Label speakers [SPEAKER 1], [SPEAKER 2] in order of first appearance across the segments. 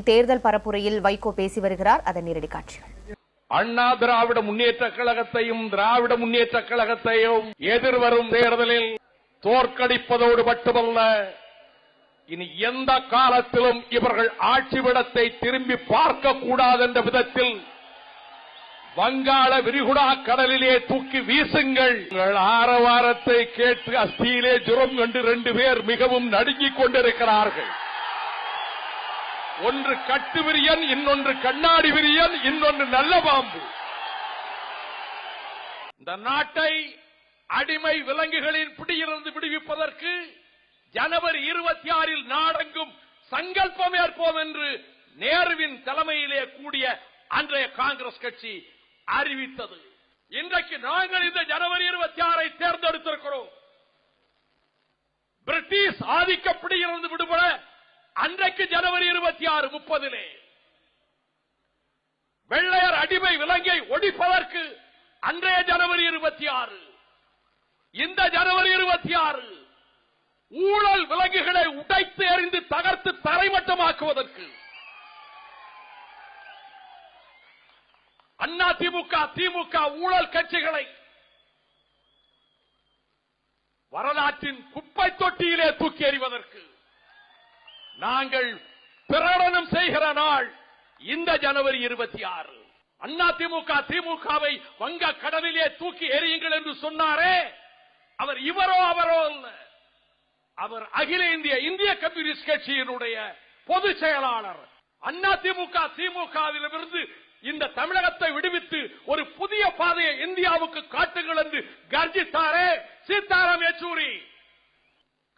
[SPEAKER 1] தேர்தல் பரப்புரையில் வைகோ பேசி வருகிறார். அதன் நேரடி காட்சிகள்.
[SPEAKER 2] அண்ணா திராவிட முன்னேற்ற கழகத்தையும் திராவிட முன்னேற்ற கழகத்தையும் எதிர்வரும் தேர்தலில் தோற்கடிப்பதோடு மட்டுமல்ல இனி எந்த காலத்திலும் இவர்கள் ஆட்சி விடத்தை திரும்பி பார்க்க கூடாது என்ற விதத்தில் வங்காள விரிகுடா கடலிலே தூக்கி வீசுங்கள். உங்கள் ஆரவாரத்தை கேட்டு அஸ்தியிலே ஜுரம் கண்டு ரெண்டு பேர் மிகவும் நடுங்கிக் கொண்டிருக்கிறார்கள். ஒன்று கட்டு விரியன் இன்னொன்று கண்ணாடி விரியன் இன்னொன்று நல்ல பாம்பு. இந்த நாட்டை அடிமை விலங்குகளின் பிடியிலிருந்து விடுவிப்பதற்கு ஜனவரி இருபத்தி ஆறில் நாடெங்கும் சங்கல்பம் ஏற்போம் என்று நேருவின் தலைமையிலே கூடிய அன்றைய காங்கிரஸ் கட்சி அறிவித்தது. இன்றைக்கு நாங்கள் இந்த ஜனவரி இருபத்தி ஆறை தேர்ந்தெடுத்திருக்கிறோம். பிரிட்டிஷ் ஆதிக்கப்படியிலிருந்து விடுபட அன்றைக்கு ஜனவரி இருபத்தி ஆறு முப்பதிலே வெள்ளையர் அடிமை விலங்கை ஒடிப்பதற்கு அன்றைய ஜனவரி இருபத்தி ஆறு. இந்த ஜனவரி இருபத்தி ஆறு ஊழல் விலங்குகளை உடைத்து எறிந்து தகர்த்து தரைமட்டமாக்குவதற்கு அண்ணா திமுக திமுக ஊழல் கட்சிகளை வரலாற்றின் குப்பை தொட்டியிலே தூக்கி எறிவதற்கு நாங்கள் பிரகடனம் செய்கிற நாள் இந்த ஜனவரி இருபத்தி ஆறு. அண்ணா திமுக திமுகவை வங்க கடலிலே தூக்கி எறியுங்கள் என்று சொன்னாரே. அவர் இவரோ அவரோ அவர் அகில இந்திய இந்திய கம்யூனிஸ்ட் கட்சியினுடைய பொதுச் செயலாளர். அண்ணா திமுக திமுகவிலிருந்து இந்த தமிழகத்தை விடுவித்து ஒரு புதிய பாதையை இந்தியாவுக்கு காட்டுங்கள் என்று கர்ஜித்தாரே. சீதாராம் யெச்சூரி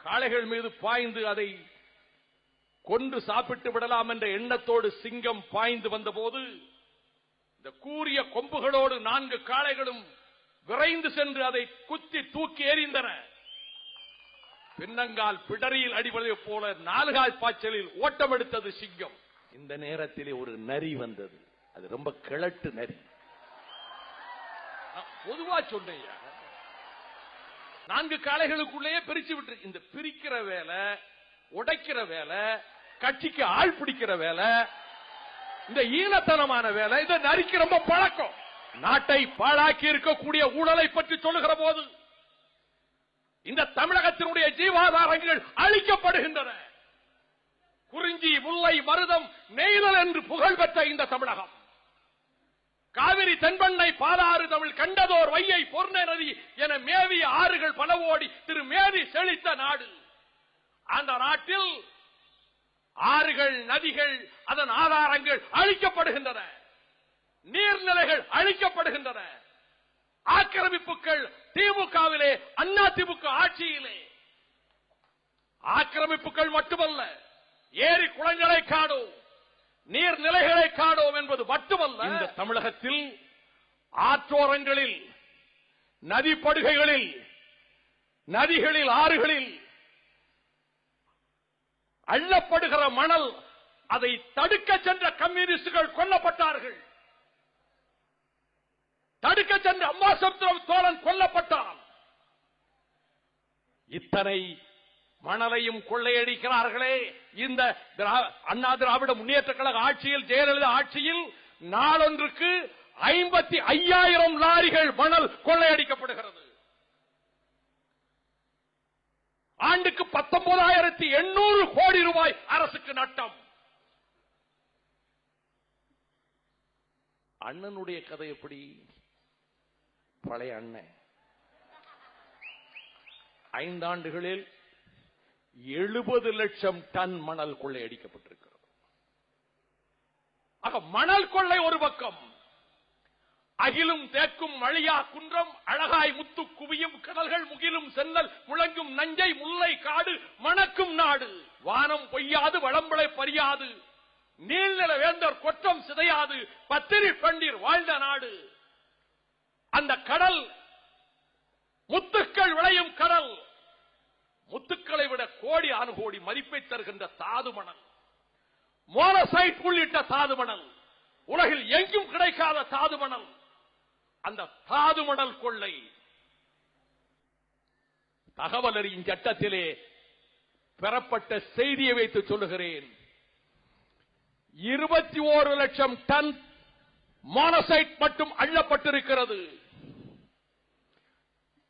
[SPEAKER 2] காளைகள் மீது பாய்ந்து அதை கொண்டு சாப்பிட்டு விடலாம் என்ற எண்ணத்தோடு சிங்கம் பாய்ந்து வந்தபோது இந்த கூரிய கொம்புகளோடு நான்கு காளைகளும் விரைந்து சென்று அதை குத்தி தூக்கி எறிந்தன. பின்னங்கால் பிடரியில் அடிபடுவதைப் போல நாலுகால் பாய்ச்சலில் ஓட்டம் எடுத்தது சிங்கம். இந்த நேரத்திலே ஒரு நரி வந்தது. அது ரொம்ப கிழட்டு நரி. பொதுவா சொன்னேன் நான்கு காளைகளுக்குள்ளேயே பிரிச்சு விட்டு இந்த பிரிக்கிற வேலை உடைக்கிற வேலை கட்சிக்கு ஆள் பிடிக்கிற வேலை இந்த ஈனத்தனமான வேலை இதை நரிக்கு ரொம்ப பழக்கம். நாட்டை பாழாக்கி இருக்கக்கூடிய ஊழலை பற்றி சொல்லுகிற போது இந்த தமிழகத்தினுடைய ஜீவாதாரங்கள் அழிக்கப்படுகின்றன. குறிஞ்சி முல்லை மருதம் நெய்தல் என்று புகழ் பெற்ற இந்த தமிழகம். காவிரி தென்பண்ணை பாலாறு தமிழ் கண்டதோர் வையை பொர்ண நதி என மேவிய ஆறுகள் பல ஓடி திரு மேதி செழித்த நாடு. அந்த நாட்டில் ஆறுகள் நதிகள் அதன் ஆதாரங்கள் அழிக்கப்படுகின்றன. நீர்நிலைகள் அழிக்கப்படுகின்றன. ஆக்கிரமிப்புகள் திமுகவிலே அண்ணா திமுக ஆட்சியிலே. ஆக்கிரமிப்புகள் மட்டுமல்ல ஏரி குளங்களை காணோம் நீர்நிலைகளை காணோம் என்பது மட்டுமல்ல இந்த தமிழகத்தில் ஆற்றோரங்களில் நதிப்படுகைகளில் நதிகளில் ஆறுகளில் அள்ளப்படுகிற மணல் அதை தடுக்க சென்ற கம்யூனிஸ்டுகள் கொல்லப்பட்டார்கள். தடுக்க சென்ற அம்பாசமுத்திரம் தோழன் கொல்லப்பட்டான். இத்தனை மணலையும் கொள்ளையடிக்கிறார்களே. இந்த அண்ணா திராவிட முன்னேற்ற கழக ஆட்சியில் ஜெயலலிதா ஆட்சியில் நாளொன்றுக்கு ஐம்பத்தி ஐயாயிரம் லாரிகள் மணல் கொள்ளையடிக்கப்படுகிறது. ஆண்டுக்கு பத்தொன்பதாயிரத்தி எண்ணூறு கோடி ரூபாய் அரசுக்கு நட்டம். அண்ணனுடைய கதை எப்படி? பழைய அண்ணன். ஐந்தாண்டுகளில் எழுபது லட்சம் டன் மணல் கொள்ளையடிக்கப்பட்டிருக்கிறது ஆக மணல் கொள்ளை ஒரு பக்கம். அகிலும் தேக்கும் மழியா குன்றம் அழகாய் முத்து குவியும் கடல்கள் முகிலும் செந்தல் முழங்கும் நஞ்சை முல்லை காடு மணக்கும் நாடு. வானம் பொய்யாது வளம்பளை பறியாது. நீள்நில வேந்தர் கொற்றம் சிதையாது பத்திரி பண்டீர் வாழ்ந்த நாடு. அந்த கடல் முத்துக்கள் விளையும் கடல். முத்துக்களை விட கோடி அணுகோடி மதிப்பை தருகின்ற தாது மணல் மோனசைட் உள்ளிட்ட தாது மணல் உலகில் எங்கும் கிடைக்காத தாது மணல் அந்த தாதுமடல் கொள்ளை. தகவல் அறியும் சட்டத்திலே பெறப்பட்ட செய்தியை வைத்து சொல்லுகிறேன். இருபத்தி ஓரு லட்சம் டன் மோனசைட் மட்டும் அள்ளப்பட்டிருக்கிறது.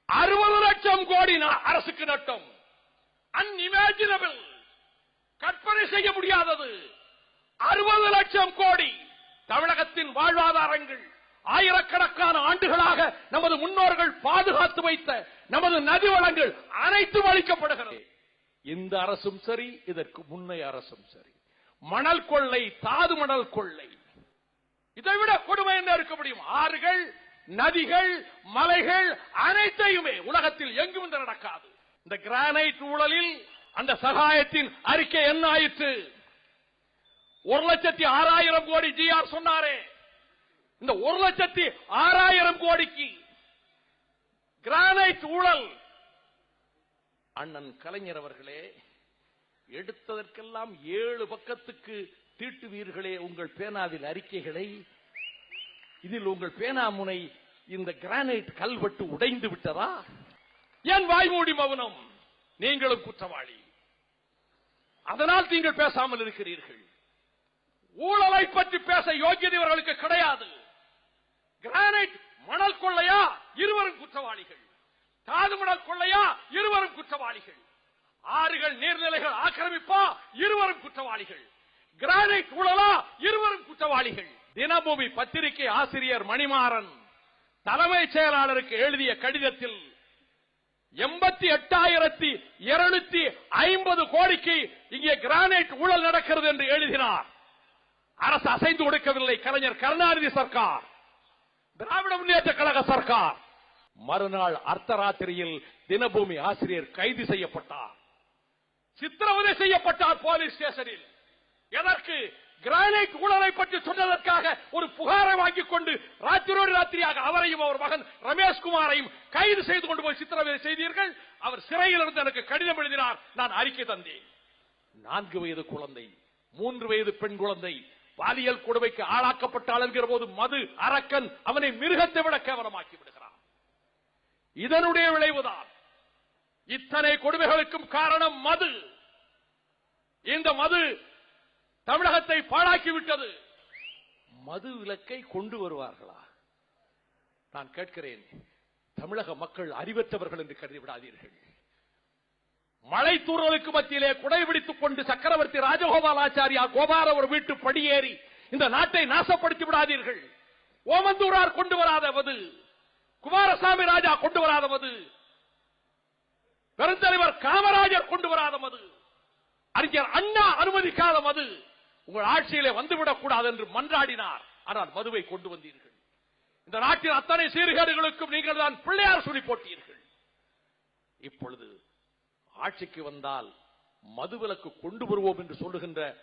[SPEAKER 2] அறுபது லட்சம் கோடி அரசுக்கு நட்டம். அன்இமேஜினபிள் கற்பனை செய்ய முடியாதது. அறுபது லட்சம் கோடி தமிழகத்தின் வாழ்வாதாரங்கள். ஆயிரக்கணக்கான ஆண்டுகளாக நமது முன்னோர்கள் பாதுகாத்து வைத்த நமது நதி வளங்கள் அனைத்தும் அளிக்கப்படுகிறது இந்த அரசும் சரி இதற்கு முன்னைய அரசும் சரி. மணல் கொள்ளை தாது மணல் கொள்ளை. இதை விட கொடுமை என்ன இருக்க முடியும்? ஆறுகள் நதிகள் மலைகள் அனைத்தையுமே உலகத்தில் எங்கும் இந்த நடக்காது. இந்த கிரானைட் ஊழலில் அந்த சகாயத்தின் அறிக்கை என்ன ஆயிற்று? ஒரு லட்சத்தி ஆறாயிரம் கோடி ஜிஆர் சொன்னாரே. இந்த ஒரு லட்சத்தி ஆறாயிரம் கோடிக்கு கிரானைட் ஊழல். அண்ணன் கலைஞர் அவர்களே எடுத்ததற்கெல்லாம் ஏழு பக்கத்துக்கு தீட்டுவீர்களே உங்கள் பேனாவில் அறிக்கைகளை. இதில் உங்கள் பேனா முனை இந்த கிரானைட் கல்வெட்டு உடைந்து விட்டதா? ஏன் வாய்மூடி மௌனம் நீங்களும் குற்றவாளி. அதனால் நீங்கள் பேசாமல் இருக்கிறீர்கள். ஊழலை பற்றி பேச யோகியதை இவர்களுக்கு கிடையாது. கிரானைட் மணல் கொள்ளையா? இருவரும் குற்றவாளிகள். தாது மணல் கொள்ளையா? இருவரும் குற்றவாளிகள். ஆறுகள் நீர்நிலைகள் ஆக்கிரமிப்பா? இருவரும் குற்றவாளிகள். கிரானைட் ஊழலா? இருவரும் குற்றவாளிகள். தினபூமி பத்திரிகை ஆசிரியர் மணிமாறன் தலைமைச் செயலாளருக்கு எழுதிய கடிதத்தில் எண்பத்தி எட்டாயிரத்தி இருநூத்தி ஐம்பது கோடிக்கு இங்கே கிரானைட் ஊழல் நடக்கிறது என்று எழுதினார். அரசு அசைந்து கொடுக்கவில்லை. கலைஞர் கருணாநிதி சர்க்கார். திராவிட முன்னேற்ற கழக சர்க்கார். மறுநாள் அர்த்தராத்திரியில் தினபூமி ஆசிரியர் கைது செய்யப்பட்டார். சித்திரவதை செய்யப்பட்டார் போலீஸ் ஸ்டேஷனில். எதற்கு? கிரானைட் ஊழலை பற்றி சொன்னதற்காக ஒரு புகாரை வாங்கிக் கொண்டு ராத்திரோடு ராத்திரியாக அவரையும் அவர் மகன் ரமேஷ் குமாரையும் கைது செய்து கொண்டு போய் சித்திரவதை செய்தீர்கள்? அவர் சிறையில் இருந்து எனக்கு கடிதம் எழுதினார். நான் அறிக்கை தந்தேன். நான்கு வயது குழந்தை மூன்று வயது பெண் குழந்தை பாலியல் கொடுமைக்கு ஆளாக்கப்பட்டாள் என்கிற போது மது அரக்கன் அவனை மிருகத்தை விட கேவலமாக்கி விடுகிறான். இதனுடைய விளைவுதான் இத்தனை கொடுமைகளுக்கும் காரணம் மது. இந்த மது தமிழகத்தை பாழாக்கிவிட்டது மது விலக்கை கொண்டு வருவார்களா? நான் கேட்கிறேன். தமிழக மக்கள் அறிவற்றவர்கள் என்று கருதி விடாதீர்கள். மழை தூறலுக்கு மத்தியிலே குடை பிடித்துக் கொண்டு சக்கரவர்த்தி ராஜகோபாலாச்சாரியா கோபால ஒரு வீட்டு படியேறி இந்த நாட்டை நாசப்படுத்தி விடாதீர்கள். ஓமந்தூரார் கொண்டு வராதவது குமாரசாமி ராஜா கொண்டு வராதவது பெருந்தலைவர் காமராஜர் கொண்டு வராத மது அறிஞர் அண்ணா அனுமதிக்காத மது உங்கள் ஆட்சியிலே வந்துவிடக் கூடாது என்று மன்றாடினார். ஆனால் மதுவை கொண்டு வந்தீர்கள். இந்த நாட்டின் அத்தனை சீர்கேடுகளுக்கும் நீங்கள் தான் பிள்ளையார் சொல்லி போட்டீர்கள். இப்பொழுது ஆட்சிக்கு வந்தால் மதுவிலக்கு கொண்டு வருவோம் என்று சொல்லுகின்ற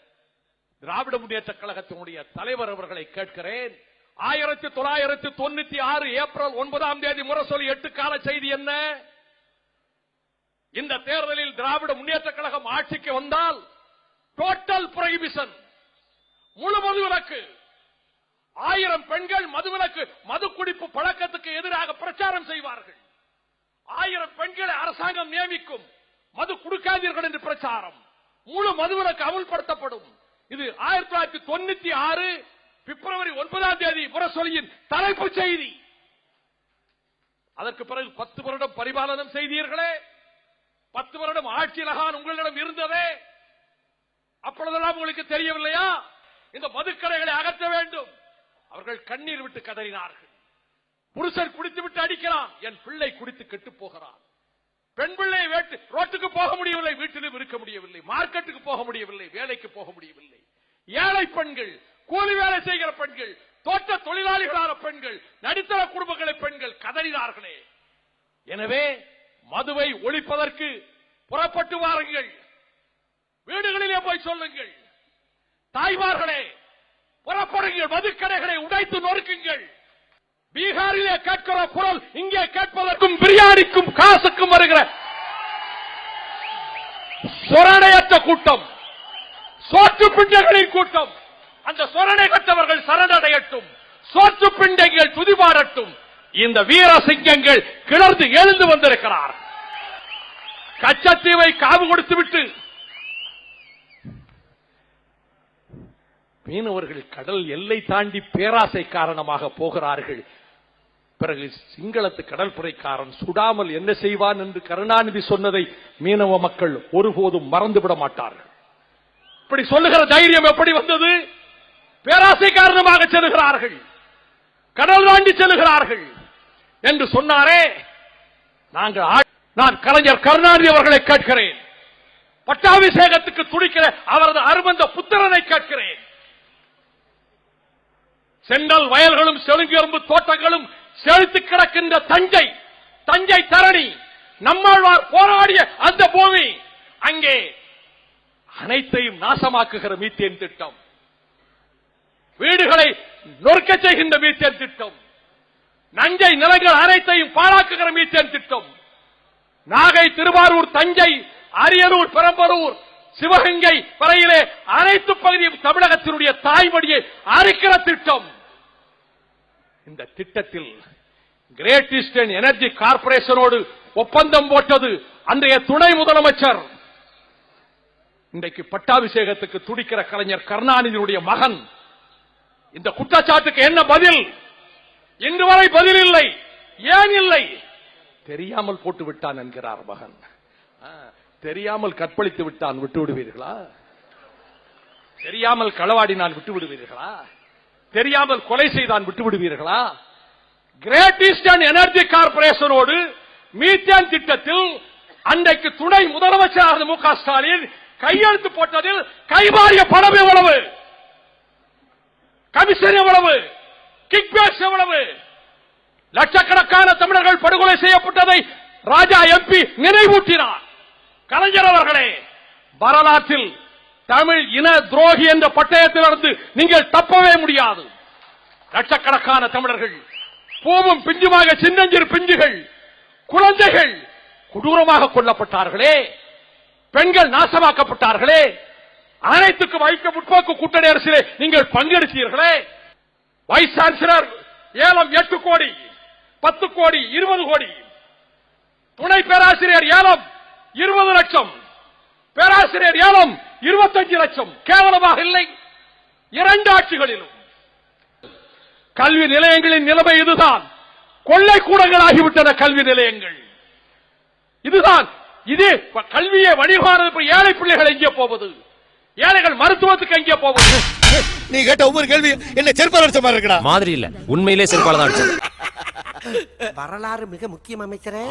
[SPEAKER 2] திராவிட முன்னேற்ற கழகத்தினுடைய தலைவர் அவர்களை கேட்கிறேன். ஆயிரத்தி தொள்ளாயிரத்தி தொண்ணூத்தி ஆறு ஏப்ரல் ஒன்பதாம் தேதி முரசொலி எட்டு கால செய்தி என்ன? இந்த தேர்தலில் திராவிட முன்னேற்ற கழகம் ஆட்சிக்கு வந்தால் டோட்டல் புரோஹிபிஷன் முழு மதுவிலக்கு ஆயிரம் பெண்கள் மதுவிலக்கு மது குடிப்பு பழக்கத்துக்கு எதிராக பிரச்சாரம் செய்வார்கள். ஆயிரம் பெண்களை அரசாங்கம் நியமிக்கும். மது கொடுக்காதீர்கள் என்று பிரச்சாரம். முழு மதுவிலக்கு அமுல்படுத்தப்படும் இது ஆயிரத்தி தொள்ளாயிரத்தி தொண்ணூத்தி ஆறு பிப்ரவரி ஒன்பதாம் தேதி முரசொலியின் தலைப்புச் செய்தி. அதற்கு பிறகு பத்து வருடம் பரிபாலனம் செய்தீர்களே. பத்து வருடம் ஆட்சியிலகான் உங்களிடம் இருந்ததே. அப்பொழுதெல்லாம் உங்களுக்கு தெரியவில்லையா? இந்த மதுக்கடைகளை அகற்ற வேண்டும். அவர்கள் கண்ணீர் விட்டு கதறினார்கள். புருஷன் குடித்து விட்டு அடிக்கிறான் என் பிள்ளை குடித்து கெட்டு போகிறான். பெண் பிள்ளை ரோட்டுக்கு போக முடியவில்லை வீட்டிலும் இருக்க முடியவில்லை மார்க்கெட்டுக்கு போக முடியவில்லை வேலைக்கு போக முடியவில்லை. ஏழை பெண்கள் கூலி வேலை செய்கிற பெண்கள் தோட்ட தொழிலாளிகளான பெண்கள் நடுத்தர குடும்பங்களை பெண்கள் கதறினார்களே. எனவே மதுவை ஒழிப்பதற்கு புறப்பட்டு வாருங்கள். வீடுகளிலே போய் சொல்லுங்கள். தாய்மார்களே புறப்படுங்கள் மதுக்கடைகளை உடைத்து நொறுக்குங்கள். பீகாரிலே கேட்கிற குரல் இங்கே கேட்பதற்கும் பிரியாணிக்கும் காசுக்கும் வருகிற சொரணையற்ற கூட்டம் சோற்று பிண்டைகளின் கூட்டம். அந்த சொரணை கட்டவர்கள் சரணடையட்டும் சோற்று பிண்டைகள் துதிபாடட்டும். இந்த வீர சிங்கங்கள் கிளர்ந்து எழுந்து வந்திருக்கிறார். கச்சத்தீவை காவு கொடுத்து விட்டு மீனவர்கள் கடல் எல்லை தாண்டி பேராசை காரணமாக போகிறார்கள். பிறகு சிங்களத்து கடற்படைக்காரன் சுடாமல் என்ன செய்வான் என்று கருணாநிதி சொன்னதை மீனவ மக்கள் ஒருபோதும் மறந்துவிட மாட்டார்கள். இப்படி சொல்லுகிற தைரியம் எப்படி வந்தது? பேராசை காரணமாக செல்கிறார்கள். கடல் தாண்டி செல்கிறார்கள். என்று சொன்னாரே நாங்கள் நான் கலைஞர் கருணாநிதி அவர்களை கேட்கிறேன். பட்டாபிஷேகத்துக்கு துடிக்கிற அவரது அருமந்த புத்திரனை கேட்கிறேன். செங்கல் வயல்களும் செழுங்கரும்பு தோட்டம் செழித்து கிடக்கின்ற தஞ்சை தஞ்சை தரணி நம்மாழ்வார் போராடிய அந்த பூமி அங்கே அனைத்தையும் நாசமாக்குகிற மீத்தேன் திட்டம். வீடுகளை நொறுக்க செய்கின்ற மீத்தேன் திட்டம். நஞ்சை நிலங்கள் அனைத்தையும் பாழாக்குகிற மீத்தேன் திட்டம். நாகை திருவாரூர் தஞ்சை அரியலூர் பெரம்பலூர் சிவகங்கை வரையிலே அனைத்து பகுதியும் தமிழகத்தினுடைய தாய்மொழியை அரிக்கிற திட்டம். இந்த திட்டத்தில் கிரேட் ஈஸ்டர்ன் எனர்ஜி கார்பரேஷனோடு ஒப்பந்தம் போட்டது அன்றைய துணை முதலமைச்சர். இன்றைக்கு பட்டாபிஷேகத்துக்கு துடிக்கிற கலைஞர் கருணாநிதியுடைய மகன். இந்த குற்றச்சாட்டுக்கு என்ன பதில்? இன்று வரை பதில் இல்லை. ஏன் இல்லை? தெரியாமல் போட்டு விட்டான் என்கிறார் மகன். தெரியாமல் கற்பழித்து விட்டான் விட்டு விடுவீர்களா? தெரியாமல் களவாடினான் விட்டு விடுவீர்களா? தெரியாமல் கொலை செய்தான் விட்டு விடுவீர்களா கிரேட் ஈஸ்டர்ன் எனர்ஜி கார்பரேஷனோடு மீத்தேன் திட்டத்தில் அன்றைக்கு துணை முதலமைச்சராக மு க ஸ்டாலின் கையெழுத்து போட்டதில் கைமாறிய பணம் எவ்வளவு? கமிஷன் எவ்வளவு? கிக்பேக்ஸ் எவ்வளவு? லட்சக்கணக்கான தமிழர்கள் படுகொலை செய்யப்பட்டதை ராஜா எம்பி நினைவூட்டினார். கலைஞர் அவர்களே வரலாற்றில் தமிழ் இன துரோகி என்ற பட்டயத்திலிருந்து நீங்கள் தப்பவே முடியாது. லட்சக்கணக்கான தமிழர்கள் பூவும் பிஞ்சுமாக சின்னஞ்சிறு பிஞ்சுகள் குழந்தைகள் கொடூரமாக கொல்லப்பட்டார்களே பெண்கள் நாசமாக்கப்பட்டார்களே அனைத்துக்கும் ஐக்கிய முற்போக்கு கூட்டணி அரசிலே நீங்கள் பங்கெடுத்தீர்களே. வைஸ் சான்சலர் ஏலம் எட்டு கோடி பத்து கோடி இருபது கோடி. துணை பேராசிரியர் ஏலம் இருபது லட்சம். பேராசிரியர் ஏலம் இருபத்தஞ்சு லட்சம் கேவலமாக இல்லை. இரண்டு ஆட்சிகளிலும். கல்வி நிலையங்களின் நிலைமை இதுதான். கொள்ளை கூடங்களாகிவிட்டன கல்வி நிலையங்கள். இதுதான். இது கல்வியை வழிபாடு ஏழை பிள்ளைகள் எங்கே போவது? ஏழைகள் மருத்துவத்துக்கு எங்கே போவது?
[SPEAKER 3] நீ கேட்ட ஒவ்வொரு கேள்வி என்ன செருப்பால் அடிச்ச மாதிரி இருக்கடா.
[SPEAKER 4] மாதிரி இல்ல. உண்மையிலே செருப்பால தான் அடிச்சது.
[SPEAKER 5] வரலாறு மிக முக்கியம் அமைச்சரே.